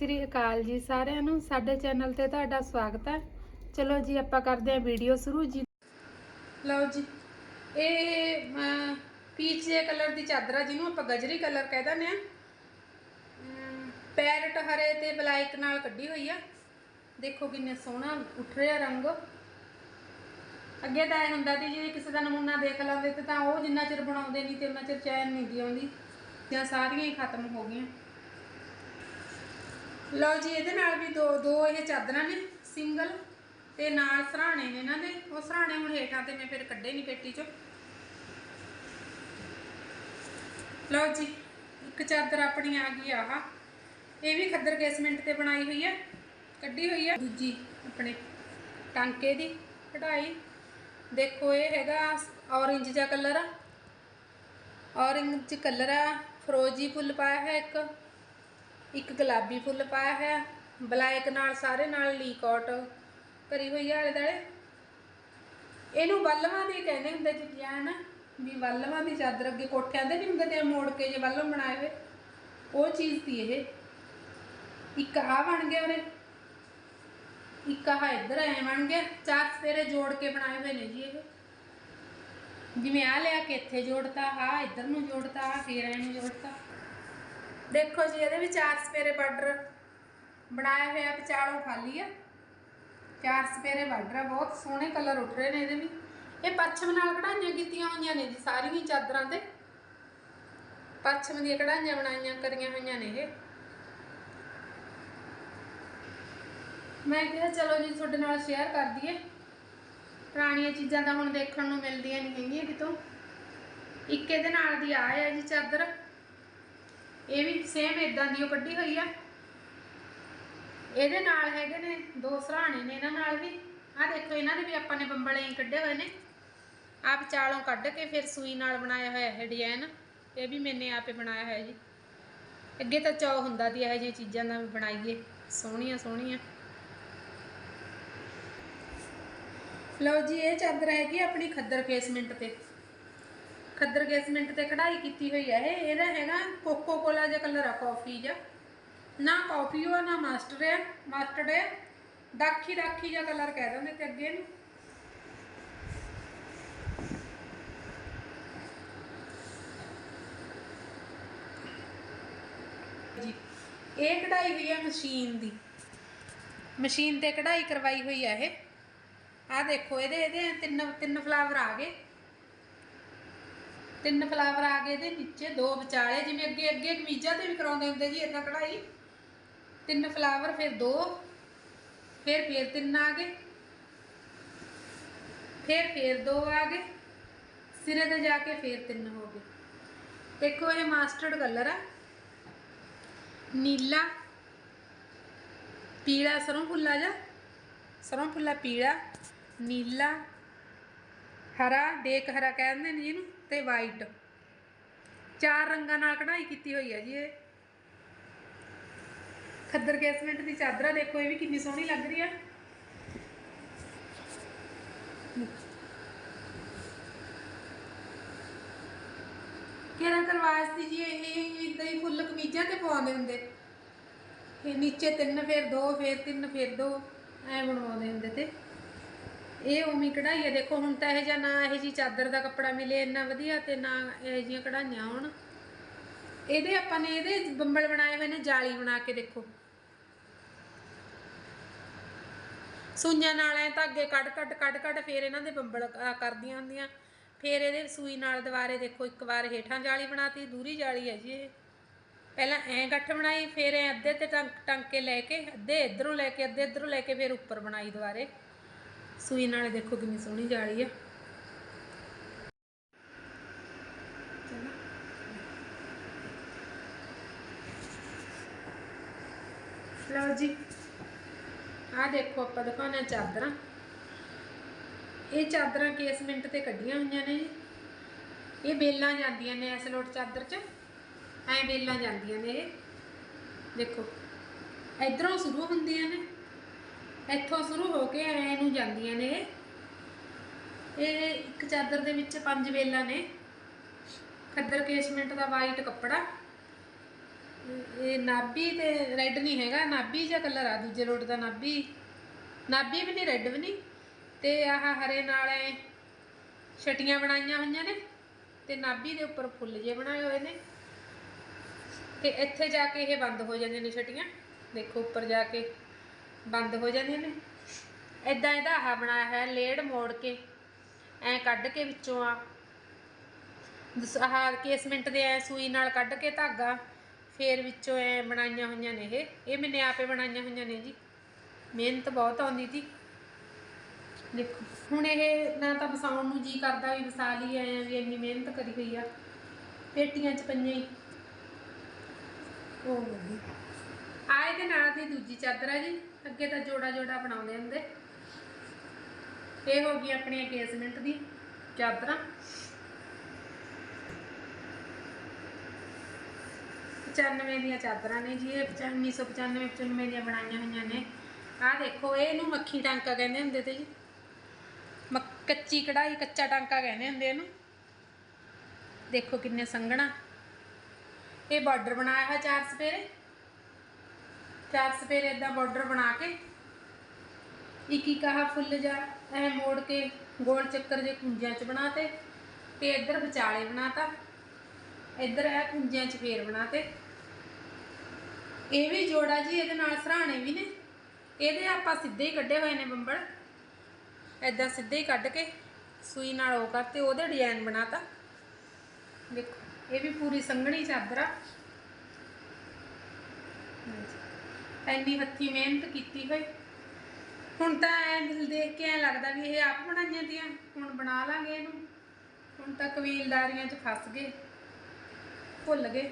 ਸ੍ਰੀ ਅਕਾਲ ਜੀ ਸਾਰਿਆਂ ਨੂੰ। ਸਾਡੇ ਚੈਨਲ ਤੇ ਤੁਹਾਡਾ ਸਵਾਗਤ ਹੈ। ਚਲੋ ਜੀ, ਆਪਾਂ ਕਰਦੇ ਹਾਂ ਵੀਡੀਓ ਸ਼ੁਰੂ ਜੀ। ਲਓ ਜੀ, ਇਹ ਪੀਚ ਜੇ ਕਲਰ ਦੀ ਚਾਦਰ ਜਿਹਨੂੰ ਆਪਾਂ ਗਜਰੀ ਕਲਰ ਕਹਿ ਦਿੰਦੇ ਆ ਪੈਰਟ ਹਰੇ ਤੇ ਬਲਾਈਕ ਨਾਲ ਕੱਢੀ ਹੋਈ ਆ। ਦੇਖੋ ਕਿੰਨੇ ਸੋਹਣਾ ਉੱਠ ਰਿਹਾ ਰੰਗ। ਅੱਗੇ ਤਾਂ ਇਹ ਹੁੰਦਾ ਸੀ, ਜੇ ਕਿਸੇ ਦਾ ਨਮੂਨਾ ਦੇਖ ਲੈਂਦੇ ਤੇ ਤਾਂ ਉਹ ਜਿੰਨਾ ਚਿਰ ਬਣਾਉਂਦੇ ਨਹੀਂ ਤੇ ਉਹਨਾਂ ਚਿਰ ਚੈਨ ਨਹੀਂ ਦੀ ਆਉਂਦੀ। ਜਾਂ ਸਾਰੀਆਂ ਹੀ ਖਤਮ ਹੋ ਗਈਆਂ। ਲਓ ਜੀ, ਇਹਦੇ ਨਾਲ ਵੀ ਦੋ ਦੋ ਇਹ ਚਾਦਰਾਂ ਨੇ, ਸਿੰਗਲ ਤੇ ਨਾਲ ਸਰਾਣੇ ਨੇ ਇਹਨਾਂ ਦੇ। ਉਹ ਸਰਾਣੇ ਹੁਣ ਹੇਠਾਂ ਤੇ ਮੈਂ ਫਿਰ ਕੱਢੇ ਨਹੀਂ ਪੇਟੀ ਚੋਂ। ਲਓ ਜੀ, ਇੱਕ ਚਾਦਰ ਆਪਣੀ ਆ ਗਈ ਆਹ। ਇਹ ਵੀ ਖੱਦਰ ਕੇਸਮੈਂਟ ਤੇ ਬਣਾਈ ਹੋਈ ਹੈ ਕੱਢੀ ਹੋਈ ਹੈ ਦੂਜੀ ਆਪਣੇ ਟਾਂਕੇ ਦੀ ਕਢਾਈ। ਦੇਖੋ, ਇਹ ਹੈਗਾ ਔਰੇਂਜ ਜਿਹਾ ਕਲਰ ਆ। ਔਰੇਂਜ ਕਲਰ ਆ, ਫਰੋਜੀ ਫੁੱਲ ਪਾਇਆ ਹੈ ਇੱਕ। ਇੱਕ ਗੁਲਾਬੀ ਫੁੱਲ ਪਾਇਆ ਹੈ ਬਲੈਕ ਨਾਲ, ਸਾਰੇ ਨਾਲ ਲੀਕੌਟ ਕਰੀ ਹੋਈ ਹੈ ਆਲੇ ਦੁਆਲੇ ਇਹਨੂੰ ਬੱਲਵਾਂ ਦੀ ਕਹਿੰਦੇ ਹੁੰਦੇ ਚੀਜ਼ਾਂ ਨਾ ਵੀ ਬੱਲਵਾਂ ਦੀ ਚਾਦਰ ਅੱਗੇ ਕੋਠਿਆਂ ਦੇ ਨਹੀਂ ਤੇ ਮੋੜ ਕੇ ਜੇ ਬੱਲਮ ਬਣਾਏ ਹੋਏ। ਉਹ ਚੀਜ਼ ਸੀ ਇਹ। ਇੱਕ ਆ ਬਣ ਗਿਆ ਉਹਨੇ ਇੱਕ ਆ ਇੱਧਰ ਐ ਬਣ ਗਿਆ। ਚਾਰ ਸਪੇਰੇ ਜੋੜ ਕੇ ਬਣਾਏ ਹੋਏ ਨੇ ਜੀ ਇਹ। ਜਿਵੇਂ ਆ ਲਿਆ ਕੇ ਇੱਥੇ ਜੋੜਤਾ ਆ ਇੱਧਰ ਨੂੰ ਜੋੜਤਾ ਆ ਫੇਰ ਐ ਨੂੰ ਜੋੜਤਾ। ਦੇਖੋ ਜੀ, ਇਹਦੇ ਵੀ ਚਾਰ ਸਪੇਰੇ ਬਾਰਡਰ ਬਣਾਇਆ ਹੋਇਆ ਵਿਚਾਲੋਂ ਖਾਲੀ ਆ। ਚਾਰ ਸਪੇਰੇ ਬਾਰਡਰ ਆ, ਬਹੁਤ ਸੋਹਣੇ ਕਲਰ ਉੱਠ ਰਹੇ ਨੇ ਇਹਦੇ ਵੀ। ਇਹ ਪੱਛਮ ਨਾਲ ਕਢਾਈਆਂ ਕੀਤੀਆਂ ਹੋਈਆਂ ਨੇ ਜੀ, ਸਾਰੀਆਂ ਹੀ ਚਾਦਰਾਂ ਤੇ। ਪੱਛਮ ਦੀਆਂ ਕਢਾਈਆਂ ਬਣਾਈਆਂ ਕਰੀਆਂ ਹੋਈਆਂ ਨੇ ਇਹ। ਮੈਂ ਕਿਹਾ ਚਲੋ ਜੀ, ਤੁਹਾਡੇ ਨਾਲ ਸ਼ੇਅਰ ਕਰ ਦਈਏ। ਪੁਰਾਣੀਆਂ ਚੀਜ਼ਾਂ ਤਾਂ ਹੁਣ ਦੇਖਣ ਨੂੰ ਮਿਲਦੀਆਂ ਨਹੀਂ ਹੈਗੀਆਂ ਕਿਤੋਂ। ਇੱਕ ਇਹਦੇ ਨਾਲ ਦੀ ਆ ਹੈ ਜੀ ਚਾਦਰ। ਇਹ ਵੀ ਸੇਮ ਇਦਾਂ ਦੀ ਉਹ ਕੱਢੀ ਹੋਈ ਆ। ਇਹਦੇ ਨਾਲ ਹੈਗੇ ਨੇ ਦੋ ਸਰਾਣੇ ਨੇ ਇਹਨਾਂ ਨਾਲ ਵੀ। ਆਹ ਦੇਖੋ, ਇਹਨਾਂ ਦੇ ਵੀ ਆਪਾਂ ਨੇ ਬੰਬਲੇ ਹੀ ਕੱਢੇ ਹੋਏ ਨੇ। ਆਹ ਵਿਚਾਲੋਂ ਕੱਢ ਕੇ ਫਿਰ ਸੂਈ ਨਾਲ ਬਣਾਇਆ ਹੋਇਆ ਹੈ ਡਿਜ਼ਾਈਨ ਇਹ ਵੀ ਮੈਨੇ ਆਪੇ ਬਣਾਇਆ ਹੋਇਆ ਜੀ। ਅੱਗੇ ਤਾਂ ਚੌ ਹੁੰਦਾ ਸੀ, ਇਹੋ ਜਿਹੀਆਂ ਚੀਜ਼ਾਂ ਦਾ ਵੀ ਬਣਾਈਏ। ਸੋਹਣੀਆਂ ਸੋਹਣੀਆਂ। ਲਓ ਜੀ, ਇਹ ਚਾਦਰ ਹੈਗੀ ਆਪਣੀ ਖੱਦਰ ਕੇਸਮੈਂਟ ਤੇ। ਖੱਦਰ ਕੇਸਮੈਂਟ ਤੇ ਕਢਾਈ ਕੀਤੀ ਹੋਈ ਹੈ ਇਹ ਇਹਦਾ ਹੈਗਾ ਕੋਕੋ ਕੋਲਾ ਜਿਹਾ ਕਲਰ ਆ ਕਾਫੀ ਜਿਹਾ ਨਾ ਕਾਫੀ ਉਹ ਨਾ ਮਾਸਟਰ ਹੈ ਮਾਸਟਰਡ ਹੈ ਦਾਖੀ ਦਾਖੀ ਜਿਹਾ ਕਲਰ ਕਹਿ ਦਿੰਦੇ ਤੇ ਅੱਗੇ ਨੂੰ ਜੀ ਇਹ ਕਢਾਈ ਹੋਈ ਹੈ ਮਸ਼ੀਨ ਦੀ ਮਸ਼ੀਨ ਤੇ ਕਢਾਈ ਕਰਵਾਈ ਹੋਈ ਹੈ ਇਹ ਆਹ ਦੇਖੋ ਇਹਦੇ ਇਹਦੇ ਤਿੰਨ ਤਿੰਨ ਫਲਾਵਰ ਆ ਗਏ ਤਿੰਨ ਫਲਾਵਰ ਆ ਗਏ ਦੇ ਨੀਚੇ ਦੋ ਵਿਚਾਲੇ, ਜਿਵੇਂ ਅੱਗੇ ਅੱਗੇ ਕਮੀਜ਼ਾਂ ਤੇ ਵੀ ਕਰਾਉਂਦੇ ਹੁੰਦੇ ਜੀ ਇਦਾਂ ਕਢਾਈ। ਤਿੰਨ ਫਲਾਵਰ ਫਿਰ ਦੋ, ਫਿਰ ਫਿਰ ਤਿੰਨ ਆ ਗਏ। ਫਿਰ ਫਿਰ ਦੋ ਆ ਗਏ। ਸਿਰੇ ਤੇ ਜਾ ਕੇ ਫਿਰ ਤਿੰਨ ਹੋ ਗਏ। ਦੇਖੋ ਇਹ ਮਾਸਟਰਡ ਕਲਰ ਆ। ਨੀਲਾ, ਪੀਲਾ, ਸਰੋਂ ਫੁੱਲਾ ਜਾ ਸਰੋਂ ਫੁੱਲਾ ਪੀਲਾ, ਨੀਲਾ, ਹਰਾ ਡੇਕ ਹਰਾ ਕਹਿੰਦੇ ਨੇ ਜਿਹਨੂੰ ਤੇ ਵਾਈਟ ਚਾਰ ਰੰਗਾਂ ਨਾਲ ਕਢਾਈ ਕੀਤੀ ਹੋਈ ਹੈ ਜੀ ਇਹ। ਖੱਦਰ ਗੈਸਮੈਂਟ ਦੀ ਚਾਦਰਾ ਦੇਖੋ, ਇਹ ਵੀ ਕਿੰਨੀ ਸੋਹਣੀ ਲੱਗ ਰਹੀ ਹੈ ਕਿਹੜਾ ਕਰਵਾਸ ਦੀ ਜੀ ਇਹ? ਇਦਾਂ ਹੀ ਫੁੱਲ ਕਮੀਜ਼ਾਂ ਤੇ ਪਵਾਉਂਦੇ ਹੁੰਦੇ। ਇਹ ਨੀਚੇ ਤਿੰਨ ਫੇਰ ਦੋ, ਫੇਰ ਤਿੰਨ, ਫੇਰ ਦੋ। ਐ ਬਣਵਾਉਂਦੇ ਹੁੰਦੇ ਤੇ। ਇਹ ਉਮੀ ਕਢਾਈ ਹੈ ਦੇਖੋ, ਹੁਣ ਤਾਂ ਇਹ ਜਿਹਾ ਨਾ ਇਹ ਜੀ ਚਾਦਰ ਦਾ ਕੱਪੜਾ ਮਿਲੇ ਇੰਨਾ ਵਧੀਆ ਤੇ ਨਾ ਇਹ ਜੀਆਂ ਕਢਾਈਆਂ ਹੋਣ। ਇਹਦੇ ਆਪਾਂ ਨੇ ਇਹਦੇ ਬੰਬਲ ਬਣਾਏ ਹੋਏ ਨੇ, ਜਾਲੀ ਬਣਾ ਕੇ ਦੇਖੋ। ਸੂਈਆਂ ਨਾਲ ਐ ਧਾਗੇ ਕੱਢ ਕੱਢ ਕੱਢ ਕੱਢ ਫੇਰ ਇਹਨਾਂ ਦੇ ਬੰਬਲ ਕਰਦੀਆਂ ਹੁੰਦੀਆਂ। ਫੇਰ ਇਹਦੇ ਸੂਈ ਨਾਲ ਦੁਬਾਰੇ ਦੇਖੋ, ਇੱਕ ਵਾਰ ਹੇਠਾਂ ਜਾਲੀ ਬਣਾਤੀ, ਦੂਰੀ ਜਾਲੀ ਹੈ ਜੀ ਇਹ। ਪਹਿਲਾਂ ਐ ਗੱਠ ਬਣਾਈ, ਫੇਰ ਐ ਅੱਧੇ ਤੇ ਟੰਕ, ਟੰਕੇ ਲੈ ਕੇ, ਅੱਧੇ ਇਧਰੋਂ ਲੈ ਕੇ, ਅੱਧੇ ਇਧਰੋਂ ਲੈ ਕੇ, ਫੇਰ ਉੱਪਰ ਬਣਾਈ ਦੁਬਾਰੇ। ਸੂਈ ਨਾਲ ਦੇਖੋ ਕਿੰਨੀ ਸੋਹਣੀ ਜਾਲੀ ਆ। ਲਓ ਜੀ ਆ ਦੇਖੋ ਆਪਾਂ ਦਿਖਾਉਣਾ ਚਾਦਰਾਂ। ਇਹ ਚਾਦਰਾਂ ਕੇਸ ਮਿੰਟ ਤੇ ਕੱਢੀਆਂ ਹੋਈਆਂ ਨੇ। ਇਹ ਬੇਲਾਂ ਜਾਂਦੀਆਂ ਨੇ ਇਸ ਲੋਟ ਚਾਦਰ 'ਚ। ਐ ਬੇਲਾਂ ਜਾਂਦੀਆਂ ਨੇ ਇਹ। ਦੇਖੋ, ਇਧਰੋਂ ਸ਼ੁਰੂ ਹੁੰਦੀਆਂ ਨੇ। ਇੱਥੋਂ ਸ਼ੁਰੂ ਹੋ ਕੇ ਐ ਨੂੰ ਜਾਂਦੀਆਂ ਨੇ। ਇਹ। ਇੱਕ ਚਾਦਰ ਦੇ ਵਿੱਚ ਪੰਜ ਵੇਲਾਂ ਨੇ। ਖੱਦਰ ਕੇਸਮੈਂਟ ਦਾ ਵਾਈਟ ਕੱਪੜਾ। ਇਹ ਨਾਭੀ ਤੇ ਰੈੱਡ ਨਹੀਂ ਹੈਗਾ, ਨਾਭੀ ਜਿਹਾ ਕਲਰ ਆ, ਦੂਜੇ ਲੋਟ ਦਾ ਨਾਭੀ। ਨਾਭੀ ਵੀ ਨਹੀਂ ਰੈੱਡ ਵੀ ਨਹੀਂ। ਤੇ ਆਹ ਹਰੇ ਨਾਲ ਛਟੀਆਂ ਬਣਾਈਆਂ ਹੋਈਆਂ ਨੇ। ਤੇ ਨਾਭੀ ਦੇ ਉੱਪਰ ਫੁੱਲ ਜੇ ਬਣਾਏ ਹੋਏ ਨੇ। ਤੇ ਇੱਥੇ ਜਾ ਕੇ ਇਹ ਬੰਦ ਹੋ ਜਾਂਦੀਆਂ ਨੇ ਛਟੀਆਂ। ਦੇਖੋ ਉੱਪਰ ਜਾ ਕੇ ਬੰਦ ਹੋ ਜਾਂਦੀਆਂ ਨੇ। ਐਦਾਂ ਇਹਦਾ ਆਹ ਬਣਾਇਆ ਹੈ ਲੇੜ ਮੋੜ ਕੇ, ਐ ਕੱਢ ਕੇ ਵਿੱਚੋਂ ਆ। ਆਹ ਕੇਸਮੈਂਟ ਦੇ ਐ ਸੂਈ ਨਾਲ ਕੱਢ ਕੇ ਧਾਗਾ, ਫੇਰ ਵਿੱਚੋਂ ਐ ਬਣਾਈਆਂ ਹੋਈਆਂ ਨੇ ਇਹ। ਇਹ ਮੈਨੇ ਆਪੇ ਬਣਾਈਆਂ ਹੋਈਆਂ ਨੇ ਜੀ। ਮਿਹਨਤ ਬਹੁਤ ਆਉਂਦੀ ਸੀ ਦੇਖੋ, ਹੁਣ ਇਹ ਨਾ ਤਾਂ ਵਸਾਉਣ ਨੂੰ ਜੀ ਕਰਦਾ ਵੀ ਵਸਾ ਲਈ ਆਏ ਆ ਵੀ ਇੰਨੀ ਮਿਹਨਤ ਕਰੀ ਹੋਈ ਆ। ਪੇਟੀਆਂ 'ਚ ਪਈਆਂ ਹੀ ਉਹ ਲੱਗੀ ਆ ਨਾਲ ਦੀ ਦੂਜੀ ਚਾਦਰ ਆ ਜੀ। ਅੱਗੇ ਤਾਂ ਜੋੜਾ ਜੋੜਾ ਬਣਾਉਂਦੇ ਹੁੰਦੇ। ਇਹ ਹੋ ਗਈ ਆਪਣੀ ਕੇਸਮੈਂਟ ਦੀ ਚਾਦਰਾਂ। 95 ਦੀਆਂ ਚਾਦਰਾਂ ਨੇ ਜੀ, ਇਹ 1995 95 ਦੀਆਂ ਬਣਾਈਆਂ ਹੋਈਆਂ ਨੇ। ਆਹ ਦੇਖੋ, ਇਹਨੂੰ ਮੱਖੀ ਟਾਂਕਾ ਕਹਿੰਦੇ ਹੁੰਦੇ ਤੇ ਜੀ। ਮੱਕ- ਕੱਚੀ ਕਢਾਈ ਕੱਚਾ ਟਾਂਕਾ ਕਹਿੰਦੇ ਹੁੰਦੇ ਇਹਨੂੰ। ਦੇਖੋ ਕਿੰਨੇ ਸੰਘਣਾ। ਇਹ ਬਾਰਡਰ ਬਣਾਇਆ ਹੋਇਆ ਚਾਰ ਸਪੇਰੇ। ਚਾਰ ਸਪੇਰੇ ਇਦਾਂ ਬਾਰਡਰ ਬਣਾ ਕੇ। ਇੱਕ ਇੱਕ ਆਹ ਫੁੱਲ ਜਾ ਐ ਮੋੜ ਕੇ ਗੋਲ ਚੱਕਰ ਜੇ ਕੁੰਜਿਆਂ ਚ ਬਣਾਤੇ ਤੇ ਇੱਧਰ ਵਿਚਾਲੇ ਬਣਾਤਾ। ਇੱਧਰ ਇਹ ਕੁੰਜਿਆਂ ਚ ਫੇਰ ਬਣਾਤੇ। ਇਹ ਵੀ ਜੋੜਾ ਜੀ, ਇਹਦੇ ਨਾਲ ਸਰਾਣੇ ਵੀ ਨੇ। ਇਹਦੇ ਆਪਾਂ ਸਿੱਧੇ ਹੀ ਕੱਢੇ ਹੋਏ ਨੇ ਬੰਬੜ ਐਦਾਂ ਸਿੱਧੇ ਹੀ ਕੱਢ ਕੇ ਸੂਈ ਨਾਲ ਉਹ ਕਰਤੇ, ਉਹਦੇ ਡਿਜ਼ਾਈਨ ਬਣਾਤਾ। ਦੇਖੋ, ਇਹ ਵੀ ਪੂਰੀ ਸੰਘਣੀ ਚਾਦਰ ਆ। ਇੰਨੀ ਹੱਥੀ ਮਿਹਨਤ ਕੀਤੀ ਹੋਈ। ਹੁਣ ਤਾਂ ਐ ਦਿਲ ਦੇਖ ਕੇ ਐ ਲੱਗਦਾ ਵੀ ਇਹ ਆਪ ਬਣਾਈਆਂ ਦੀਆਂ, ਹੁਣ ਬਣਾ ਲਾਂਗੇ ਇਹਨੂੰ। ਹੁਣ ਤਾਂ ਕਬੀਲਦਾਰੀਆਂ 'ਚ ਫਸ ਗਏ, ਭੁੱਲ ਗਏ।